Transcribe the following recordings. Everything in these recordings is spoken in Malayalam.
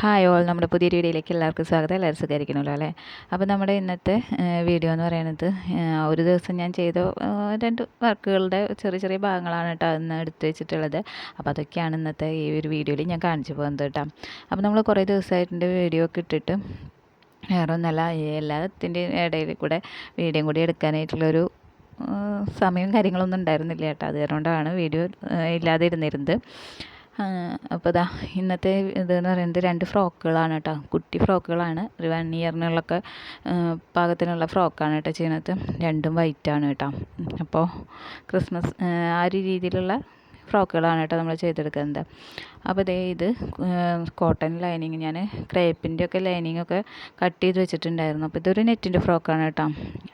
ഹായ് ഓൾ നമ്മുടെ പുതിയ വീഡിയോയിലേക്ക് എല്ലാവർക്കും സ്വാഗതം. എല്ലാവരും സുഖമായിരിക്കണമല്ലോ അല്ലേ? അപ്പോൾ നമ്മുടെ ഇന്നത്തെ വീഡിയോ എന്ന് പറയുന്നത് ഒരു ദിവസം ഞാൻ ചെയ്ത രണ്ട് വർക്കുകളുടെ ചെറിയ ചെറിയ ഭാഗങ്ങളാണ് കേട്ടോ ഇന്ന് എടുത്തു വെച്ചിട്ടുള്ളത്. അപ്പോൾ അതൊക്കെയാണ് ഇന്നത്തെ ഈ ഒരു വീഡിയോയിൽ ഞാൻ കാണിച്ചു പോകുന്നത് കേട്ടോ. അപ്പോൾ നമ്മൾ കുറേ ദിവസമായിട്ടുണ്ട് വീഡിയോ ഒക്കെ ഇട്ടിട്ട്. വേറെ ഒന്നല്ല എല്ലാത്തിന്റെ ഇടയിൽ കൂടെ വീഡിയോ കൂടി എടുക്കാനായിട്ടുള്ളൊരു സമയവും കാര്യങ്ങളൊന്നും ഉണ്ടായിരുന്നില്ല കേട്ടോ. അതുകൊണ്ടാണ് വീഡിയോ ഇല്ലാതെ ഇരുന്നിരുന്നത് അപ്പോൾ ഇതാ ഇന്നത്തെ ഇതെന്ന് പറയുന്നത് രണ്ട് ഫ്രോക്കുകളാണ് കേട്ടോ. കുട്ടി ഫ്രോക്കുകളാണ്. ഒരു വൺ ഇയറിനുള്ളൊക്കെ പാകത്തിനുള്ള ഫ്രോക്കാണ് കേട്ടോ ചെയ്യുന്നത്. രണ്ടും വൈറ്റാണ് കേട്ടോ. അപ്പോൾ ക്രിസ്മസ് ആ ഒരു രീതിയിലുള്ള ഫ്രോക്കുകളാണ് കേട്ടോ നമ്മൾ ചെയ്തെടുക്കുന്നത്. അപ്പോൾ ദേ ഇത് കോട്ടൺ ലൈനിങ് ഞാൻ ക്രേപ്പിന്റെ ഒക്കെ ലൈനിങ് ഒക്കെ കട്ട് ചെയ്ത് വെച്ചിട്ടുണ്ടായിരുന്നു. അപ്പോൾ ഇതൊരു നെറ്റിന്റെ ഫ്രോക്കാണ് കേട്ടോ.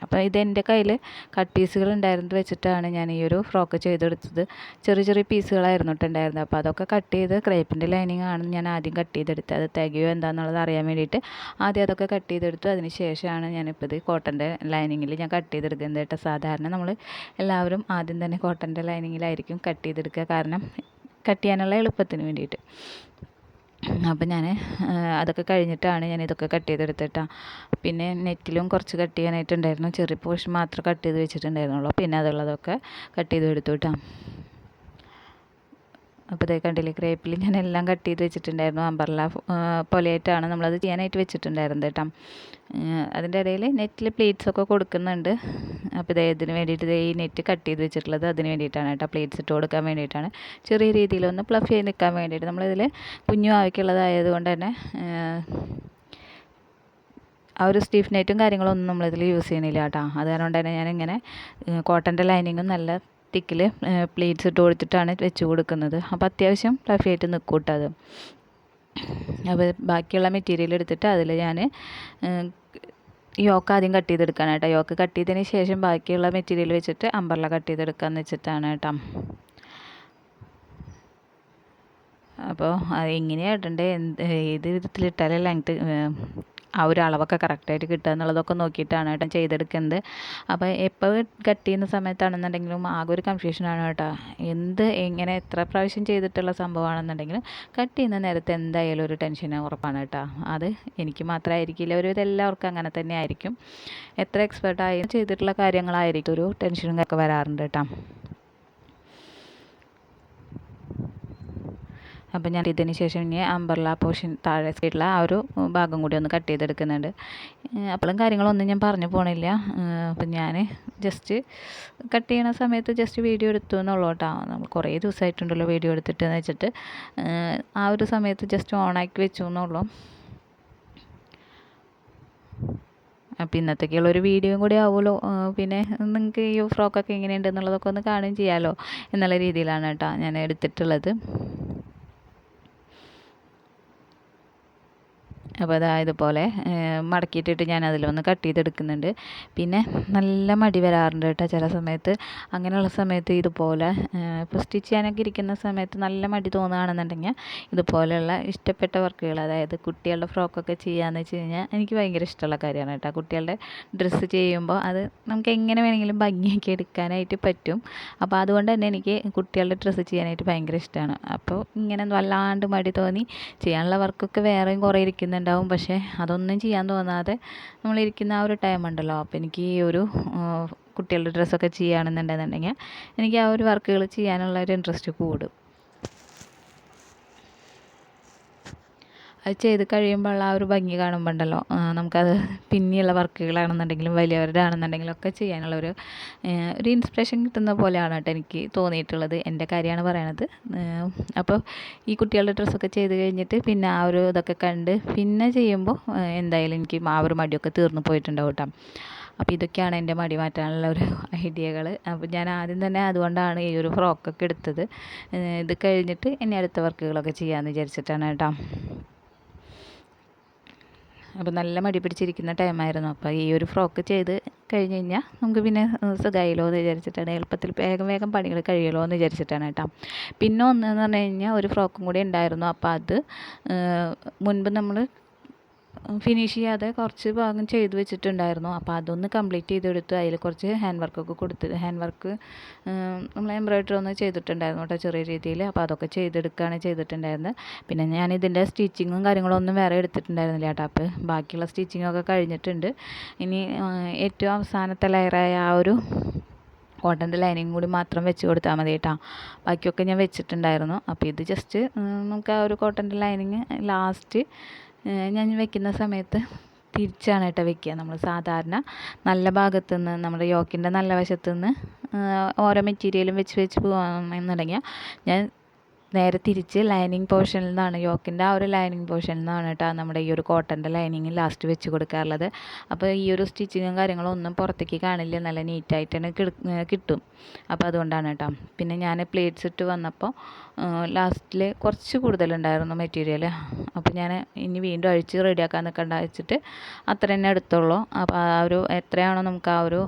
അപ്പോൾ ഇത് എന്റെ കയ്യിൽ കട്ട് പീസുകൾ ഉണ്ടായിരുന്നത് വെച്ചിട്ടാണ് ഞാൻ ഈ ഒരു ഫ്രോക്ക് ചെയ്തെടുത്തത്. ചെറിയ ചെറിയ പീസുകളായിരുന്നു ഉണ്ടായിരുന്നത്. അപ്പോൾ അതൊക്കെ കട്ട് ചെയ്ത് ക്രേപ്പിന്റെ ലൈനിങ് ആണ് ഞാൻ ആദ്യം കട്ട് ചെയ്തെടുത്തത്. അത് തികയോ എന്താണെന്നുള്ളത് അറിയാൻ വേണ്ടിയിട്ട് ആദ്യം അതൊക്കെ കട്ട് ചെയ്തെടുത്തു. അതിന് ശേഷമാണ് ഞാനിപ്പോൾ ഇത് കോട്ടന്റെ ലൈനിങ്ങിൽ ഞാൻ കട്ട് ചെയ്തെടുക്കുന്നത് കേട്ടോ. സാധാരണ നമ്മൾ എല്ലാവരും ആദ്യം തന്നെ കോട്ടന്റെ ലൈനിങ്ങിലായിരിക്കും കട്ട് ചെയ്തെടുക്കുക. കാരണം കട്ട് ചെയ്യാനുള്ള എളുപ്പത്തിന് വേണ്ടിയിട്ട്. അപ്പം ഞാൻ അതൊക്കെ കഴിഞ്ഞിട്ടാണ് ഞാൻ ഇതൊക്കെ കട്ട് ചെയ്തെടുത്തിട്ടാ. പിന്നെ നെറ്റിലും കുറച്ച് കട്ട് ചെയ്യാനായിട്ടുണ്ടായിരുന്നു. ചെറിയ പോർഷൻ മാത്രം കട്ട് ചെയ്ത് വെച്ചിട്ടുണ്ടായിരുന്നുള്ളൂ. പിന്നെ അതുള്ളതൊക്കെ കട്ട് ചെയ്ത് എടുത്തു കേട്ടോ അപ്പോൾ ഇതേ കണ്ടില്ലേ ക്രേപ്പിൽ ഞാൻ എല്ലാം കട്ട് ചെയ്ത് വെച്ചിട്ടുണ്ടായിരുന്നു അമ്പർല പൊലയായിട്ടാണ് നമ്മളത് ചെയ്യാനായിട്ട് വെച്ചിട്ടുണ്ടായിരുന്നത് കേട്ടോ. അതിന്റെ ഇടയിൽ നെറ്റിൽ പ്ലേറ്റ്സ് ഒക്കെ കൊടുക്കുന്നുണ്ട്. അപ്പോൾ ഇതേ ഇതിന് വേണ്ടിയിട്ട് ഈ നെറ്റ് കട്ട് ചെയ്ത് വെച്ചിട്ടുള്ളത് അതിന് വേണ്ടിയിട്ടാണ് കേട്ടോ പ്ലേറ്റ്സ് ഇട്ട് കൊടുക്കാൻ വേണ്ടിയിട്ടാണ്. ചെറിയ രീതിയിലൊന്ന് പ്ലഫ് ചെയ്ത് നിൽക്കാൻ വേണ്ടിയിട്ട് നമ്മളിതിൽ കുഞ്ഞു ആവശ്യമുള്ളതായത് കൊണ്ട് തന്നെ ആ ഒരു സ്റ്റീഫ് നെറ്റും കാര്യങ്ങളൊന്നും നമ്മളിതിൽ യൂസ് ചെയ്യണില്ല കേട്ടോ. അത് കാരണം തന്നെ ഞാനിങ്ങനെ കോട്ടന്റെ ലൈനിങ്ങും നല്ല തിക്കിൽ പ്ലേറ്റ്സ് ഇട്ട് കൊടുത്തിട്ടാണ് വെച്ച് കൊടുക്കുന്നത്. അപ്പോൾ അത്യാവശ്യം ഫ്ലഫി ആയിട്ട് നിൽക്കും കേട്ടോ അത്. അപ്പോൾ ബാക്കിയുള്ള മെറ്റീരിയൽ എടുത്തിട്ട് അതിൽ ഞാൻ യോക്ക് ആദ്യം കട്ട് ചെയ്തെടുക്കാൻ കേട്ടോ യോക്ക് കട്ട് ചെയ്തതിന് ശേഷം ബാക്കിയുള്ള മെറ്റീരിയൽ വെച്ചിട്ട് അമ്പർല കട്ട് ചെയ്തെടുക്കാമെന്ന് വെച്ചിട്ടാണ് കേട്ടോ അപ്പോൾ എങ്ങനെയാണ് ഇടണ്ടേ എന്ത് ഏത് വിധത്തിലിട്ടാലേ ലെങ്ത്ത് ആ ഒരു അളവൊക്കെ കറക്റ്റായിട്ട് കിട്ടുക എന്നുള്ളതൊക്കെ നോക്കിയിട്ടാണ് കേട്ടോ ചെയ്തെടുക്കുന്നത്. അപ്പോൾ എപ്പോൾ കട്ട് ചെയ്യുന്ന സമയത്താണെന്നുണ്ടെങ്കിലും ആകെ ഒരു കൺഫ്യൂഷനാണ് കേട്ടോ. എന്ത് എങ്ങനെ എത്ര പ്രാവശ്യം ചെയ്തിട്ടുള്ള സംഭവമാണെന്നുണ്ടെങ്കിലും കട്ട് ചെയ്യുന്ന നേരത്തെ എന്തായാലും ഒരു ടെൻഷൻ ഉറപ്പാണ് കേട്ടോ. അത് എനിക്ക് മാത്രമായിരിക്കില്ല ഒരു ഇതെല്ലാവർക്കും അങ്ങനെ തന്നെ ആയിരിക്കും. എത്ര എക്സ്പേർട്ടായി ചെയ്തിട്ടുള്ള കാര്യങ്ങളായിരിക്കും ഒരു ടെൻഷനും ഒക്കെ വരാറുണ്ട് കേട്ടോ. അപ്പോൾ ഞാൻ ഇതിന് ശേഷം ഇനി അമ്പർല പോർഷൻ താഴെ സൈഡിലെ ആ ഒരു ഭാഗം കൂടി ഒന്ന് കട്ട് ചെയ്തെടുക്കുന്നുണ്ട്. അപ്പോഴും കാര്യങ്ങളൊന്നും ഞാൻ പറഞ്ഞു പോണില്ല. അപ്പം ഞാൻ ജസ്റ്റ് കട്ട് ചെയ്യണ സമയത്ത് ജസ്റ്റ് വീഡിയോ എടുത്തു എന്നുള്ളൂ കേട്ടോ നമ്മൾ കുറേ ദിവസമായിട്ടുണ്ടല്ലോ വീഡിയോ എടുത്തിട്ട് എന്ന് വെച്ചിട്ട് ആ ഒരു സമയത്ത് ജസ്റ്റ് ഓണാക്കി വെച്ചു എന്നുള്ളൂ. അപ്പോൾ ഇന്നത്തേക്കുള്ള ഒരു വീഡിയോയും കൂടി ആവുമല്ലോ. പിന്നെ നിങ്ങൾക്ക് ഈ ഫ്രോക്കൊക്കെ എങ്ങനെയുണ്ട് എന്നുള്ളതൊക്കെ ഒന്ന് കാണുകയും ചെയ്യാമല്ലോ എന്നുള്ള രീതിയിലാണ് കേട്ടോ ഞാൻ എടുത്തിട്ടുള്ളത്. അപ്പോൾ അതാ ഇതുപോലെ മടക്കിയിട്ടിട്ട് ഞാൻ അതിലൊന്ന് കട്ട് ചെയ്തെടുക്കുന്നുണ്ട്. പിന്നെ നല്ല മടി വരാറുണ്ട് കേട്ടോ ചില സമയത്ത്. അങ്ങനെയുള്ള സമയത്ത് ഇതുപോലെ ഇപ്പോൾ സ്റ്റിച്ച് ചെയ്യാനൊക്കെ ഇരിക്കുന്ന സമയത്ത് നല്ല മടി തോന്നുകയാണെന്നുണ്ടെങ്കിൽ ഇതുപോലെയുള്ള ഇഷ്ടപ്പെട്ട വർക്കുകൾ അതായത് കുട്ടികളുടെ ഫ്രോക്കൊക്കെ ചെയ്യാമെന്ന് വെച്ച് കഴിഞ്ഞാൽ എനിക്ക് ഭയങ്കര ഇഷ്ടമുള്ള കാര്യമാണ് കേട്ടോ. കുട്ടികളുടെ ഡ്രസ്സ് ചെയ്യുമ്പോൾ അത് നമുക്ക് എങ്ങനെ വേണമെങ്കിലും ഭംഗിയാക്കി എടുക്കാനായിട്ട് പറ്റും. അപ്പോൾ അതുകൊണ്ട് തന്നെ എനിക്ക് കുട്ടികളുടെ ഡ്രസ്സ് ചെയ്യാനായിട്ട് ഭയങ്കര ഇഷ്ടമാണ്. അപ്പോൾ ഇങ്ങനെ വല്ലാണ്ട് മടി തോന്നി ചെയ്യാനുള്ള വർക്കൊക്കെ വേറെയും കുറേ ഇരിക്കുന്നുണ്ട്. ഉണ്ടാവും. പക്ഷേ അതൊന്നും ചെയ്യാൻ തോന്നാതെ നമ്മളിരിക്കുന്ന ആ ഒരു ടൈം ഉണ്ടല്ലോ. അപ്പോൾ എനിക്ക് ഈ ഒരു കുട്ടികളുടെ ഡ്രസ്സൊക്കെ ചെയ്യുകയാണെന്നുണ്ടെന്നുണ്ടെങ്കിൽ എനിക്ക് ആ ഒരു വർക്കുകൾ ചെയ്യാനുള്ള ഒരു ഇൻട്രസ്റ്റ് കൂടും. അത് ചെയ്ത് കഴിയുമ്പോൾ ആ ഒരു ഭംഗി കാണുമ്പോൾ ഉണ്ടല്ലോ നമുക്കത് പിന്നെയുള്ള വർക്കുകളാണെന്നുണ്ടെങ്കിലും വലിയവരുടെ ആണെന്നുണ്ടെങ്കിലും ഒക്കെ ചെയ്യാനുള്ള ഒരു ഒരു ഇൻസ്പിറേഷൻ കിട്ടുന്ന പോലെയാണ് കേട്ടോ എനിക്ക് തോന്നിയിട്ടുള്ളത് എന്റെ കാര്യമാണ് പറയണത്. അപ്പോൾ ഈ കുട്ടികളുടെ ഡ്രസ്സൊക്കെ ചെയ്ത് കഴിഞ്ഞിട്ട് പിന്നെ ആ ഒരു ഇതൊക്കെ കണ്ട് പിന്നെ ചെയ്യുമ്പോൾ എന്തായാലും എനിക്ക് ആ ഒരു മടിയൊക്കെ തീർന്നു പോയിട്ടുണ്ടാവും കേട്ടോ. അപ്പോൾ ഇതൊക്കെയാണ് എന്റെ മടി മാറ്റാനുള്ള ഒരു ഐഡിയകൾ അപ്പോൾ ഞാൻ ആദ്യം തന്നെ അതുകൊണ്ടാണ് ഈ ഒരു ഫ്രോക്കൊക്കെ എടുത്തത്. ഇത് കഴിഞ്ഞിട്ട് ഇനി അടുത്ത വർക്കുകളൊക്കെ ചെയ്യാമെന്ന് വിചാരിച്ചിട്ടാണ് കേട്ടോ. അപ്പോൾ നല്ല മടി പിടിച്ചിരിക്കുന്ന ടൈമായിരുന്നു അപ്പോൾ ഈ ഒരു ഫ്രോക്ക് ചെയ്ത് കഴിഞ്ഞ് കഴിഞ്ഞാൽ നമുക്ക് പിന്നെ സുഖമായല്ലോ എന്ന് വിചാരിച്ചിട്ടാണ് എളുപ്പത്തിൽ വേഗം വേഗം പണികൾ കഴിയുമല്ലോ എന്ന് വിചാരിച്ചിട്ടാണ് കേട്ടോ. പിന്നെ ഒന്നെന്ന് പറഞ്ഞു കഴിഞ്ഞാൽ ഒരു ഫ്രോക്കും കൂടി ഉണ്ടായിരുന്നു. അപ്പോൾ അത് മുൻപ് നമ്മൾ ഫിനിഷ് ചെയ്യാതെ കുറച്ച് ഭാഗം ചെയ്ത് വെച്ചിട്ടുണ്ടായിരുന്നു. അപ്പോൾ അതൊന്ന് കംപ്ലീറ്റ് ചെയ്തെടുത്ത് അതിൽ കുറച്ച് ഹാൻഡ് വർക്കൊക്കെ കൊടുത്ത് ഹാൻഡ് വർക്ക് നമ്മൾ എംബ്രോയ്ഡറി ഒന്ന് ചെയ്തിട്ടുണ്ടായിരുന്നു കേട്ടോ ചെറിയ രീതിയിൽ അപ്പോൾ അതൊക്കെ ചെയ്തെടുക്കുകയാണ് ചെയ്തിട്ടുണ്ടായിരുന്നത്. പിന്നെ ഞാൻ ഇതിന്റെ സ്റ്റിച്ചിങ്ങും കാര്യങ്ങളും ഒന്നും വേറെ എടുത്തിട്ടുണ്ടായിരുന്നില്ല അപ്പോൾ ബാക്കിയുള്ള സ്റ്റിച്ചിങ്ങൊക്കെ കഴിഞ്ഞിട്ടുണ്ട്. ഇനി ഏറ്റവും അവസാനത്തെ ലെയറായ ആ ഒരു കോട്ടന്റെ ലൈനിങ് കൂടി മാത്രം വെച്ച് കൊടുത്താൽ മതി കേട്ടോ. ബാക്കിയൊക്കെ ഞാൻ വെച്ചിട്ടുണ്ടായിരുന്നു. അപ്പോൾ ഇത് ജസ്റ്റ് നമുക്ക് ആ ഒരു കോട്ടന്റെ ലൈനിങ് ലാസ്റ്റ് ഞാൻ വെക്കുന്ന സമയത്ത് തിരിച്ചാണ് കേട്ടോ വെക്കുക. നമ്മൾ സാധാരണ നല്ല ഭാഗത്തു നിന്ന് നമ്മുടെ യോക്കിന്റെ നല്ല വശത്തു നിന്ന് ഓരോ മെറ്റീരിയലും വെച്ച് വെച്ച് പോകാമെന്നുണ്ടെങ്കിൽ ഞാൻ നേരെ തിരിച്ച് ലൈനിങ് പോർഷനിൽ നിന്നാണ് യോക്കിന്റെ ആ ഒരു ലൈനിങ് പോർഷനിൽ നിന്നാണ് കേട്ടോ നമ്മുടെ ഈ ഒരു കോട്ടന്റെ ലൈനിങ് ലാസ്റ്റ് വെച്ച് കൊടുക്കാറുള്ളത്. അപ്പോൾ ഈ ഒരു സ്റ്റിച്ചിങ്ങും കാര്യങ്ങളും ഒന്നും പുറത്തേക്ക് കാണില്ല. നല്ല നീറ്റായിട്ട് തന്നെ കിട്ടും. അപ്പോൾ അതുകൊണ്ടാണ് കേട്ടോ പിന്നെ ഞാൻ പ്ലേറ്റ്സ് ഇട്ട് വന്നപ്പോൾ ലാസ്റ്റിൽ കുറച്ച് കൂടുതലുണ്ടായിരുന്നു മെറ്റീരിയൽ അപ്പോൾ ഞാൻ ഇനി വീണ്ടും അഴിച്ച് റെഡിയാക്കാൻ നിൽക്കണ്ട വെച്ചിട്ട് അത്ര തന്നെ എടുത്തുള്ളൂ. അപ്പോൾ ആ ഒരു എത്രയാണോ നമുക്ക് ആ ഒരു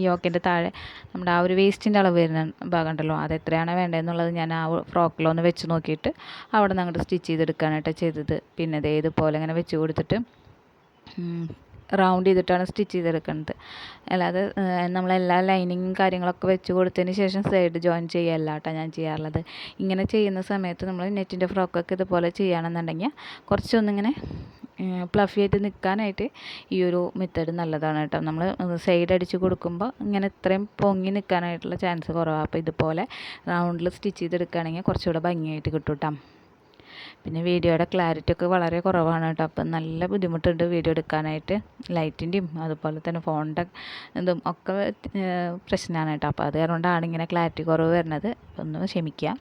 ഈ യോക്കിന്റെ താഴെ നമ്മുടെ ആ ഒരു വേസ്റ്റിന്റെ അളവ് വരുന്ന ഭാഗം ഉണ്ടല്ലോ അത് എത്രയാണോ വേണ്ടതെന്നുള്ളത് ഞാൻ ആ ഫ്രോക്കിലൊന്ന് വെച്ച് നോക്കിയിട്ട് അവിടെ നിന്ന് അങ്ങോട്ട് സ്റ്റിച്ച് ചെയ്തെടുക്കാനായിട്ട് ചെയ്തത്. പിന്നെ ദേ ഇതുപോലെ ഇങ്ങനെ വെച്ച് കൊടുത്തിട്ട് റൗണ്ട് ചെയ്തിട്ടാണ് സ്റ്റിച്ച് ചെയ്തെടുക്കുന്നത്. അല്ലാതെ നമ്മൾ എല്ലാ ലൈനിങ്ങും കാര്യങ്ങളൊക്കെ വെച്ച് കൊടുത്തതിന് ശേഷം സൈഡ് ജോയിൻ ചെയ്യല്ല കേട്ടോ ഞാൻ ചെയ്യാറുള്ളത്. ഇങ്ങനെ ചെയ്യുന്ന സമയത്ത് നമ്മൾ നെറ്റിന്റെ ഫ്രോക്കൊക്കെ ഇതുപോലെ ചെയ്യുകയാണെന്നുണ്ടെങ്കിൽ കുറച്ചൊന്നിങ്ങനെ പ്ലഫി ആയിട്ട് നിൽക്കാനായിട്ട് ഈ ഒരു മെത്തേഡ് നല്ലതാണ് കേട്ടോ. നമ്മൾ സൈഡ് അടിച്ച് കൊടുക്കുമ്പോൾ ഇങ്ങനെ ഇത്രയും പൊങ്ങി നിൽക്കാനായിട്ടുള്ള ചാൻസ് കുറവാണ് അപ്പോൾ ഇതുപോലെ റൗണ്ടിൽ സ്റ്റിച്ച് ചെയ്തെടുക്കുകയാണെങ്കിൽ കുറച്ചുകൂടെ ഭംഗിയായിട്ട് കിട്ടും കേട്ടോ പിന്നെ വീഡിയോയുടെ ക്ലാരിറ്റി ഒക്കെ വളരെ കുറവാണ് കേട്ടോ. അപ്പം നല്ല ബുദ്ധിമുട്ടുണ്ട് വീഡിയോ എടുക്കാനായിട്ട്. ലൈറ്റിന്റെയും അതുപോലെ തന്നെ ഫോണിന്റെ ഇതും ഒക്കെ പ്രശ്നമാണ് കേട്ടോ. അപ്പോൾ അത് കാരണമാണ് ഇങ്ങനെ ക്ലാരിറ്റി കുറവ് വരുന്നത്. ഒന്ന് ക്ഷമിക്കുക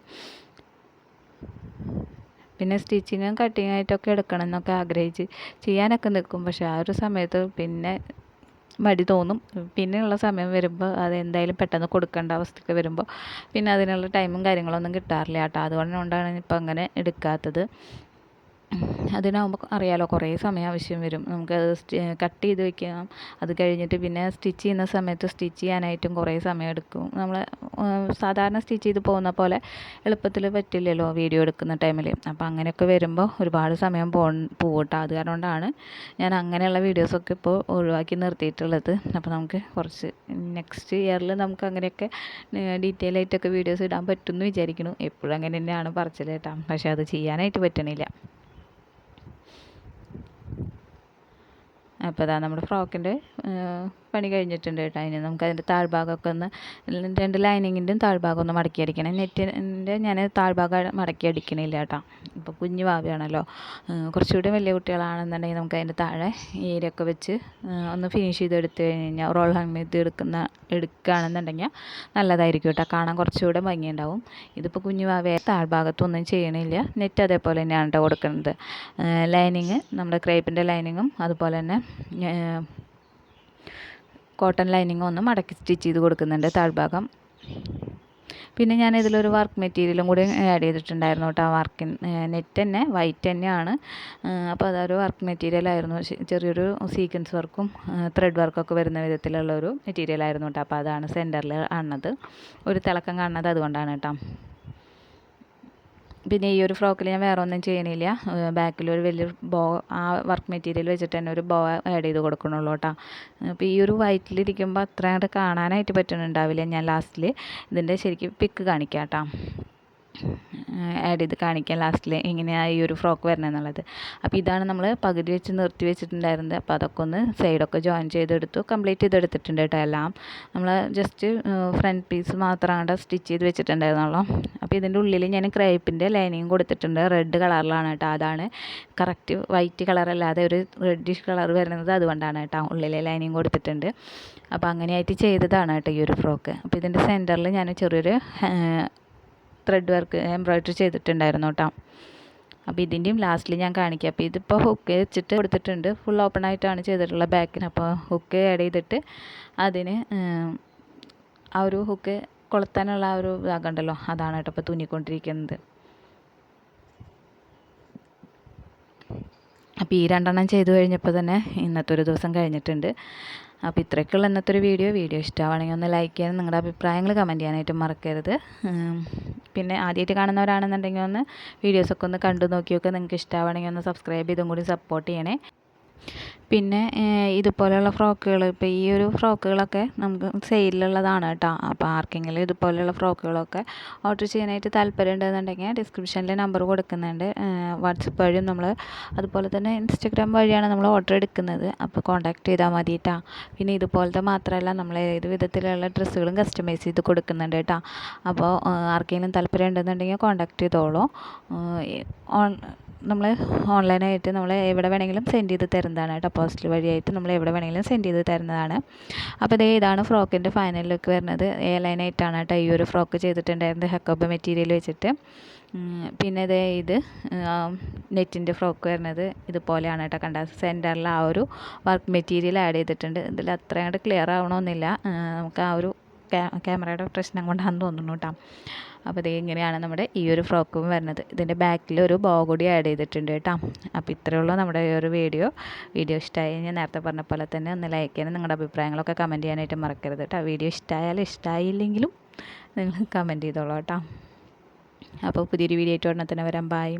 പിന്നെ സ്റ്റിച്ചിങ്ങും കട്ടിങ് ആയിട്ടൊക്കെ എടുക്കണം എന്നൊക്കെ ആഗ്രഹിച്ച് ചെയ്യാനൊക്കെ നിൽക്കും. പക്ഷെ ആ ഒരു സമയത്ത് പിന്നെ മടി തോന്നും. പിന്നെയുള്ള സമയം വരുമ്പോൾ അത് എന്തായാലും പെട്ടെന്ന് കൊടുക്കേണ്ട അവസ്ഥയ്ക്ക് വരുമ്പോൾ പിന്നെ അതിനുള്ള ടൈമും കാര്യങ്ങളൊന്നും കിട്ടാറില്ല. കേട്ടോ അതുകൊണ്ടാണ് ഇപ്പം അങ്ങനെ എടുക്കാത്തത്. അതിനാകുമ്പോൾ അറിയാലോ കുറേ സമയം ആവശ്യം വരും. നമുക്കത് കട്ട് ചെയ്ത് വെക്കാം. അത് കഴിഞ്ഞിട്ട് പിന്നെ സ്റ്റിച്ച് ചെയ്യുന്ന സമയത്ത് സ്റ്റിച്ച് ചെയ്യാനായിട്ടും കുറേ സമയം എടുക്കും. നമ്മൾ സാധാരണ സ്റ്റിച്ച് ചെയ്ത് പോകുന്ന പോലെ എളുപ്പത്തിൽ പറ്റില്ലല്ലോ വീഡിയോ എടുക്കുന്ന ടൈമിൽ അപ്പോൾ അങ്ങനെയൊക്കെ വരുമ്പോൾ ഒരുപാട് സമയം പോ പോകട്ടോ അത് കാരണം കൊണ്ടാണ് ഞാൻ അങ്ങനെയുള്ള വീഡിയോസൊക്കെ ഇപ്പോൾ ഒഴിവാക്കി നിർത്തിയിട്ടുള്ളത്. അപ്പോൾ നമുക്ക് കുറച്ച് നെക്സ്റ്റ് ഇയറിൽ നമുക്ക് അങ്ങനെയൊക്കെ ഡീറ്റെയിൽ ആയിട്ടൊക്കെ വീഡിയോസ് ഇടാൻ പറ്റുമെന്ന് വിചാരിക്കുന്നു. എപ്പോഴും അങ്ങനെ തന്നെയാണ് പറച്ചിൽ കേട്ടോ. പക്ഷേ അത് ചെയ്യാനായിട്ട് പറ്റണില്ല. അപ്പോൾ ഇതാ നമ്മുടെ ഫ്രോക്കിന്റെ പണി കഴിഞ്ഞിട്ടുണ്ട് കേട്ടോ ഇനി നമുക്ക് അതിന്റെ താഴ്ഭാഗമൊക്കെ ഒന്ന് രണ്ട് ലൈനിങ്ങിന്റെയും താഴ്ഭാഗം ഒന്ന് മടക്കി അടിക്കണം നെറ്റിന്റെ ഞാൻ താഴ്ഭാഗം മടക്കി അടിക്കണില്ല കേട്ടോ. ഇപ്പോൾ കുഞ്ഞു ഭാവിയാണല്ലോ കുറച്ചുകൂടി വലിയ കുട്ടികളാണെന്നുണ്ടെങ്കിൽ നമുക്ക് അതിന്റെ താഴെ ഏരിയൊക്കെ വെച്ച് ഒന്ന് ഫിനിഷ് ചെയ്ത് കഴിഞ്ഞ് കഴിഞ്ഞാൽ റോൾ ഹാങ് ചെയ്ത് എടുക്കുന്ന എടുക്കുകയാണെന്നുണ്ടെങ്കിൽ നല്ലതായിരിക്കും കേട്ടോ. കാണാൻ കുറച്ചുകൂടെ ഭംഗിയുണ്ടാവും. ഇതിപ്പോൾ കുഞ്ഞു ഭാവിയെ താഴ്ഭാഗത്തൊന്നും ചെയ്യണില്ല. നെറ്റ് അതേപോലെ തന്നെയാണ് കേട്ടോ കൊടുക്കുന്നത്. ലൈനിങ് നമ്മുടെ ക്രേപ്പിന്റെ ലൈനിങ്ങും അതുപോലെ തന്നെ കോട്ടൺ ലൈനിങ് ഒന്ന് മടക്കി സ്റ്റിച്ച് ചെയ്ത് കൊടുക്കുന്നുണ്ട് താഴ്ഭാഗം. പിന്നെ ഞാൻ ഇതിലൊരു വർക്ക് മെറ്റീരിയലും കൂടി ആഡ് ചെയ്തിട്ടുണ്ടായിരുന്നു കേട്ടോ ആ വർക്കിൻ നെറ്റ് തന്നെ വൈറ്റ് തന്നെയാണ്. അപ്പോൾ അതൊരു വർക്ക് മെറ്റീരിയൽ ആയിരുന്നു. ചെറിയൊരു സീക്വൻസ് വർക്കും ത്രെഡ് വർക്കൊക്കെ വരുന്ന വിധത്തിലുള്ള ഒരു മെറ്റീരിയൽ ആയിരുന്നു കേട്ടോ. അപ്പോൾ അതാണ് സെന്ററിൽ കാണുന്നത്. ഒരു തിളക്കം കാണുന്നത് അതുകൊണ്ടാണ് കേട്ടോ. പിന്നെ ഈ ഒരു ഫ്രോക്കിൽ ഞാൻ വേറെ ഒന്നും ചെയ്യണില്ല. ബാക്കിൽ ഒരു വലിയ ബോ ആ വർക്ക് മെറ്റീരിയൽ വെച്ചിട്ട് തന്നെ ഒരു ബോ ആഡ് ചെയ്ത് കൊടുക്കണുള്ളൂ കേട്ടോ അപ്പോൾ ഈ ഒരു വൈറ്റിലിരിക്കുമ്പോൾ അത്ര അങ്ങോട്ട് കാണാനായിട്ട് പറ്റുന്നുണ്ടാവില്ല ഞാൻ ലാസ്റ്റിൽ ഇതിന്റെ ശരിക്കും പിക്ക് കാണിക്കാം കേട്ടോ ആഡ് ചെയ്ത് കാണിക്കാം ലാസ്റ്റിൽ എങ്ങനെയാണ് ഈ ഒരു ഫ്രോക്ക് വരണമെന്നുള്ളത് അപ്പോൾ ഇതാണ് നമ്മൾ പകുതി വെച്ച് നിർത്തി വെച്ചിട്ടുണ്ടായിരുന്നത്. അപ്പോൾ അതൊക്കെ ഒന്ന് സൈഡൊക്കെ ജോയിൻ ചെയ്തെടുത്തു. കംപ്ലീറ്റ് ചെയ്തെടുത്തിട്ടുണ്ട് കേട്ടോ എല്ലാം. നമ്മൾ ജസ്റ്റ് ഫ്രണ്ട് പീസ് മാത്രം മാത്രമാണ് സ്റ്റിച്ച് ചെയ്ത് വെച്ചിട്ടുണ്ടായിരുന്നുള്ളൂ. അപ്പോൾ ഇതിന്റെ ഉള്ളിൽ ഞാൻ ക്രേപ്പിന്റെ ലൈനിങ് കൊടുത്തിട്ടുണ്ട്. റെഡ് കളറിലാണ് കേട്ടോ. അതാണ് കറക്റ്റ് വൈറ്റ് കളറല്ലാതെ ഒരു റെഡിഷ് കളർ വരുന്നത് അതുകൊണ്ടാണ് കേട്ടോ ഉള്ളിലെ ലൈനിങ് കൊടുത്തിട്ടുണ്ട്. അപ്പോൾ അങ്ങനെയായിട്ട് ചെയ്തതാണ് കേട്ടോ ഈ ഒരു ഫ്രോക്ക്. അപ്പോൾ ഇതിന്റെ സെന്ററിൽ ഞാൻ ചെറിയൊരു ത്രെഡ് വർക്ക് എംബ്രോയിഡറി ചെയ്തിട്ടുണ്ടായിരുന്നു കേട്ടോ അപ്പോൾ ഇതിന്റെയും ലാസ്റ്റിൽ ഞാൻ കാണിക്കാം. അപ്പോൾ ഇതിപ്പോൾ ഹുക്ക് വെച്ചിട്ട് കൊടുത്തിട്ടുണ്ട്. ഫുൾ ഓപ്പൺ ആയിട്ടാണ് ചെയ്തിട്ടുള്ള ബാക്കിന് അപ്പോൾ ഹുക്ക് ആഡ് ചെയ്തിട്ട് അതിന് ആ ഒരു ഹുക്ക് കൊളുത്താനുള്ള ആ ഒരു ഇതാകണ്ടല്ലോ അതാണ് കേട്ടോ ഇപ്പോൾ തുന്നിക്കൊണ്ടിരിക്കുന്നത് അപ്പോൾ ഈ രണ്ടെണ്ണം ചെയ്തു കഴിഞ്ഞപ്പോൾ തന്നെ ഇന്നത്തെ ഒരു ദിവസം കഴിഞ്ഞിട്ടുണ്ട്. അപ്പോൾ ഇത്രയൊക്കെയുള്ള ഇന്നത്തെ ഒരു വീഡിയോ. വീഡിയോ ഇഷ്ടമാണെങ്കിൽ ഒന്ന് ലൈക്ക് ചെയ്യാനും നിങ്ങളുടെ അഭിപ്രായങ്ങൾ കമന്റ് ചെയ്യാനായിട്ട് മറക്കരുത്. പിന്നെ ആദ്യമായിട്ട് കാണുന്നവരാണെന്നുണ്ടെങ്കിൽ ഒന്ന് വീഡിയോസൊക്കെ ഒന്ന് കണ്ടു നോക്കിയൊക്കെ നിങ്ങൾക്ക് ഇഷ്ടമാണെങ്കിൽ ഒന്ന് സബ്സ്ക്രൈബ് ചെയ്തും കൂടി സപ്പോർട്ട് ചെയ്യണേ. പിന്നെ ഇതുപോലെയുള്ള ഫ്രോക്കുകൾ ഇപ്പോൾ ഈ ഒരു ഫ്രോക്കുകളൊക്കെ നമുക്ക് സെയിലുള്ളതാണ് കേട്ടോ. അപ്പോൾ ആർക്കെങ്കിലും ഇതുപോലെയുള്ള ഫ്രോക്കുകളൊക്കെ ഓർഡർ ചെയ്യാനായിട്ട് താല്പര്യം ഉണ്ടെന്നുണ്ടെങ്കിൽ ഡിസ്ക്രിപ്ഷനിൽ നമ്പർ കൊടുക്കുന്നുണ്ട് വാട്സപ്പ് വഴിയും നമ്മൾ അതുപോലെ തന്നെ ഇൻസ്റ്റഗ്രാം വഴിയാണ് നമ്മൾ ഓർഡർ എടുക്കുന്നത്. അപ്പോൾ കോൺടാക്ട് ചെയ്താൽ മതി കേട്ടോ. പിന്നെ ഇതുപോലത്തെ മാത്രമല്ല നമ്മൾ ഏത് വിധത്തിലുള്ള ഡ്രസ്സുകളും കസ്റ്റമൈസ് ചെയ്ത് കൊടുക്കുന്നുണ്ട് കേട്ടോ. അപ്പോൾ ആർക്കെങ്കിലും താല്പര്യം ഉണ്ടെന്നുണ്ടെങ്കിൽ കോൺടാക്ട് ചെയ്തോളൂ. ഓൺ നമ്മൾ ഓൺലൈനായിട്ട് നമ്മൾ എവിടെ വേണമെങ്കിലും സെൻഡ് ചെയ്ത് തരുന്നതാണ് കേട്ടോ. പോസ്റ്റൽ വഴിയായിട്ട് നമ്മൾ എവിടെ വേണമെങ്കിലും സെൻഡ് ചെയ്ത് തരുന്നതാണ്. അപ്പോൾ ഇതേ ഇതാണ് ഫ്രോക്കിന്റെ ഫൈനൽ ലുക്ക് വരുന്നത്. എ ലൈനായിട്ടാണ് കേട്ടോ ഈ ഒരു ഫ്രോക്ക് ചെയ്തിട്ടുണ്ടായിരുന്നത്. ഹെക്കോബ് മെറ്റീരിയൽ വെച്ചിട്ട്. പിന്നെ ഇതേ ഇത് നെറ്റിന്റെ ഫ്രോക്ക് വരുന്നത്. ഇതുപോലെയാണ് കേട്ടോ കണ്ട സെന്ററിൽ ആ ഒരു വർക്ക് മെറ്റീരിയൽ ആഡ് ചെയ്തിട്ടുണ്ട്. ഇതിൽ അത്രയും ക്ലിയർ ആവണമെന്നില്ല നമുക്ക് ആ ഒരു ക്യാമറയുടെ പ്രശ്നം കൊണ്ടാണെന്ന് തോന്നുന്നു കേട്ടോ. അപ്പോൾ ഇത് ഇങ്ങനെയാണ് നമ്മുടെ ഈ ഒരു ഫ്രോക്കും വരുന്നത്. ഇതിന്റെ ബാക്കിൽ ഒരു ബോ കൂടി ആഡ് ചെയ്തിട്ടുണ്ട് കേട്ടോ. അപ്പോൾ ഇത്രയേ ഉള്ളൂ നമ്മുടെ ഈ ഒരു വീഡിയോ വീഡിയോ ഇഷ്ടമായി ഞാൻ നേരത്തെ പറഞ്ഞ പോലെ തന്നെ ഒന്ന് ലൈക്ക് ചെയ്യാനും നിങ്ങളുടെ അഭിപ്രായങ്ങളൊക്കെ കമന്റ് ചെയ്യാനായിട്ട് മറക്കരുത് കേട്ടോ. വീഡിയോ ഇഷ്ടമായാലും ഇഷ്ടമായില്ലെങ്കിലും നിങ്ങൾ കമന്റ് ചെയ്തോളൂ കേട്ടോ. അപ്പോൾ പുതിയൊരു വീഡിയോ ആയിട്ട് ഉടനെ തന്നെ വരാം. ബായ്